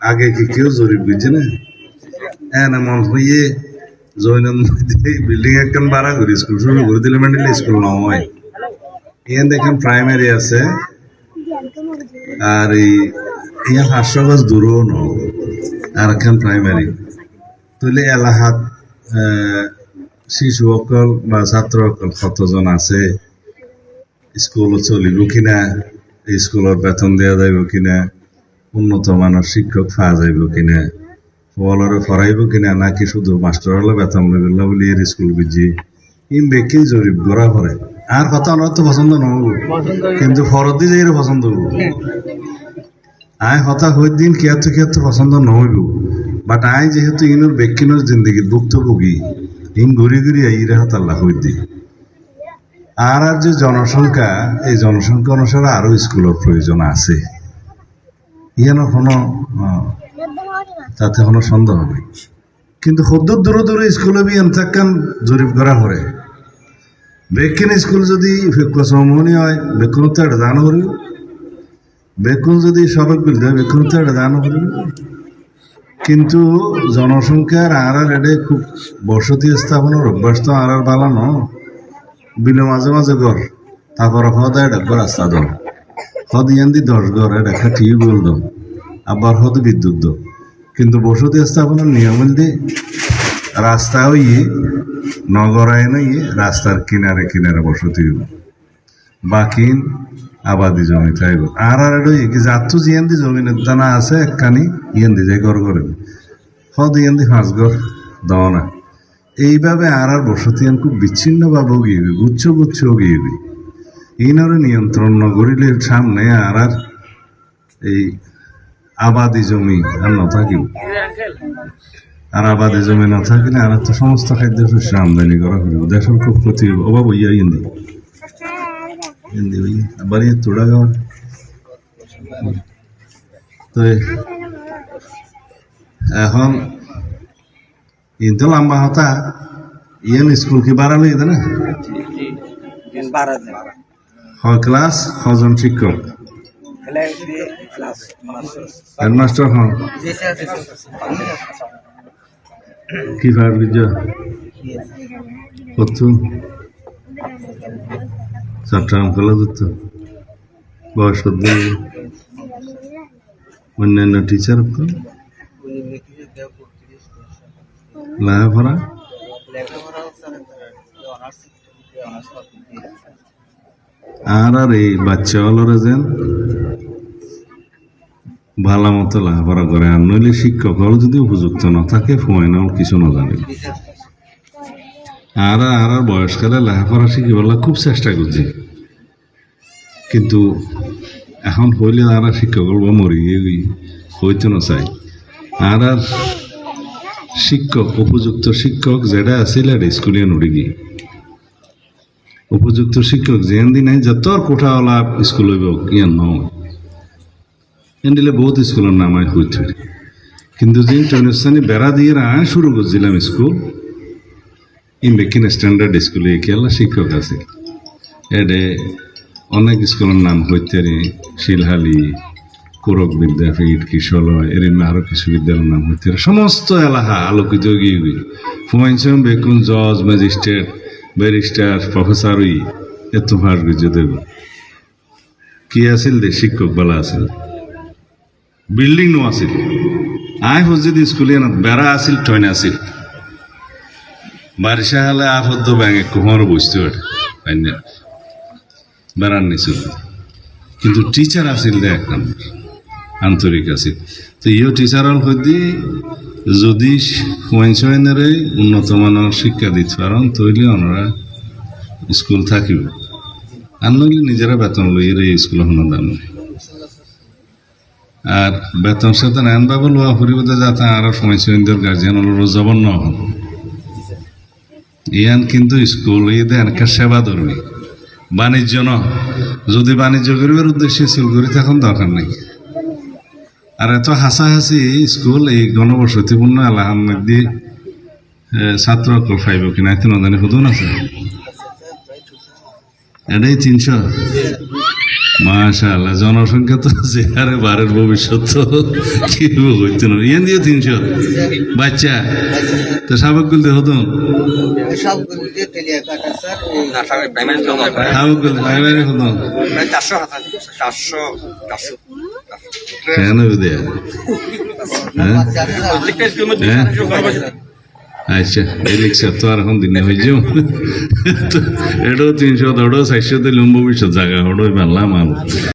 আগে কি কেউ জরিপ বুঝছে না? হ্যাঁ না মন হইয়ে জৈনন্দ বিল্ডিং একখান ভাড়া করি স্কুল শুরু করে দিলে মানে স্কুল নয়। ইয়ান দেখেন প্রাইমারি আছে। আর এই ইয়ান পাঁচশো গজ দূরও ন আর একখান প্রাইমারি তুলে এলাহাত আহ, শিশুসকল বা ছাত্রসকল কতজন আছে? স্কুল চলিব কিনা? স্কুলত বেতন দেওয়া যাইব কিনা? উন্নত মানের শিক্ষক পাওয়া যাইব কিনা? বলরে ফরাইব কিনা? নাকি শুধু মাস্টার হলে বেতন লইল বলি? এর স্কুল বুঝি ইন বেকি জরিপ করা করে। আর কথা আমার তো পছন্দ নহব কিন্তু পছন্দ হব আয় হতা হই দিন কিয়াতো কিয়াতো পছন্দ নহইব বাট আয় যেহেতু ইনোর ব্যক্তিনোর জিন্দগিত ভুক্তভোগী ইন ঘুরি ঘুরি আইরে হাতাল্লা হই দি আর আর যে জনসংখ্যা এই জনসংখ্যা অনুসারে আরও স্কুলের প্রয়োজন আছে। ইয়ানোর কোনো তাতে কোনো সন্দেহ নেই। কিন্তু সদ্য দূরে দূরে স্কুলে বি এনথাকান জরিপ করা করে বেকিন স্কুল যদি সমনি হয়, বেকুন তো এটা দান করিব বেকুন যদি সড়ক বিল দেয়, বেকুন তো এটা দান করিব কিন্তু জনসংখ্যার আর আর এটা খুব বসতি স্থাপনের অভ্যাস তো আর আর ভালো ন বিলে মাঝে মাঝে ঘর, তারপর হদ এটা রাস্তা দল হদ ইয়ান দি দশ এটা একটা টিউবওয়েল দম আবার হদ বিদ্যুৎ দম কিন্তু বসতি স্থাপনের নিয়ম হইলে রাস্তা হইয়ে নগরায় নইয়ে রাস্তার কিনারে কিনারে বসতি বাকি আবাদি জমি থাকবে আর আর কি যাত্রু জিয়ান দি জমিনের দানা আছে একখানি ইয়ান দি যায় ঘর করে হদ ইয়ান দি পাঁচ ঘর দাও না এইভাবে আর আর বসতি খুব বিচ্ছিন্নভাবে গিয়েবে গুচ্ছ গুচ্ছ গিয়েবে ইনরে নিয়ন্ত্রণ নগরিলে সামনে আর আর এই আবাদি জমি আর নথাকিব আর আবাদি জমি না থাকিলে আর তো সমস্ত খাদ্য শস্য আমদানি করা হইব। দেশের খুব ক্ষতি অভাব হইয়া ইন্দি। আবার ইয়ে তোড়া তো এখন কিন্তু লম্বা হতা। ইয়েন স্কুল কি বাড়ালো না বারো দিন ক্লাস হজন শিক্ষক হেডমাস্টার হন কি ভাব কত চট্টগ্রাম কলেজ তো বয়স অন্যান্য টিচার তো লেখাপড়া লেখাপড়া আর আর এই বাচ্চা হলরে যেন ভালো মতো লেখাপড়া করে। আর নইলে শিক্ষক হল যদি উপযুক্ত না থাকে ফোয়াইনা কিছু না জানে। আর আর আর বয়সকালে লেখাপড়া শিখিবলা খুব চেষ্টা করছি। কিন্তু এখন হইলে আর আর শিক্ষক বা মরি হইতে না চাই। আর আর শিক্ষক, উপযুক্ত শিক্ষক যেটা আছিল আর স্কুলে নড়ি গিয়ে। উপযুক্ত শিক্ষক যেন দিনে যত কোঠাওয়ালা স্কুল হইব ইয়ান নয় এন দিলে বহুত স্কুলের নাম আয় হইতে কিন্তু যে টনস্থানে বেড়া দিয়ে আয় শুরু করছিলাম স্কুল ইন বেকিন স্ট্যান্ডার্ড স্কুলে খেলা শিক্ষক আছে। এডে অনেক স্কুলের নাম হইতে শিলহালি, কোরক বিদ্যাপীঠ, কিশলয়, এর আরও কিছু বিদ্যালয়ের নাম হইতে সমস্ত এলাকা আলোকিত গিয়ে। ফুমাইছম বেকুন, জজ, ম্যাজিস্ট্রেট ব্যারিস্টার প্রফেসর ওই এত ভার দেব। কি আছিল দে শিক্ষক বলা আছিল? বিল্ডিং নো আছিল। আই হজেদ স্কুলে বেড়া আছিল টয়ন আছিল। বারিশা হলে আর হদ্দ ব্যাঙে কুমার বসতে ওঠে বেড়ার নিছিল কিন্তু টিচার আছিল দে এক নম্বর আন্তরিক আছিল তো ইও টিচার হল হইদি যদি হুয়াইনসেনেরে উন্নত মানের শিক্ষা দিতে পারেন তৈলে ওনারা স্কুল থাকিব। আর নইলে নিজেরা বেতন লইয়ে রে স্কুল হন দাম। আর বেতন সাথে নেন বাবু লোয়া ফুরিবতে যাতে আর হুয়াইনসেনদের গার্জিয়ান হল জবন ন হন। ইয়ান কিন্তু স্কুল ইয়ে এনকা সেবা ধরবি বাণিজ্য ন। যদি বাণিজ্য করিবার উদ্দেশ্যে স্কুল করি তখন দরকার নেই। আর এত হাসাহাসি স্কুল এই গণবসতিপূর্ণ এ, ছাত্র অকল পাইব কিনা এত নাজানি শুধু আছে। এটাই তিনশো। মাশাআল্লাহ জনসংখ্যা তো যে হারে বারের ভবিষ্যৎ তো কি হইতে না। ইয়ান দিয়ে তিনশো। বাচ্চা। তো সাবেক হতো সবগুলো দিয়ে তেলিয়া কাটা স্যার এই না স্যার প্রাইমারি সাবেক প্রাইমারি হতো চারশো চারশো। কেন। আচ্ছা এই লিখছে তো আর এখন দিনে হয়ে যাও এটাও তিনশো ওটাও চারশো লম্ব ভবিষ্যৎ জায়গা ওটাই পারলাম আর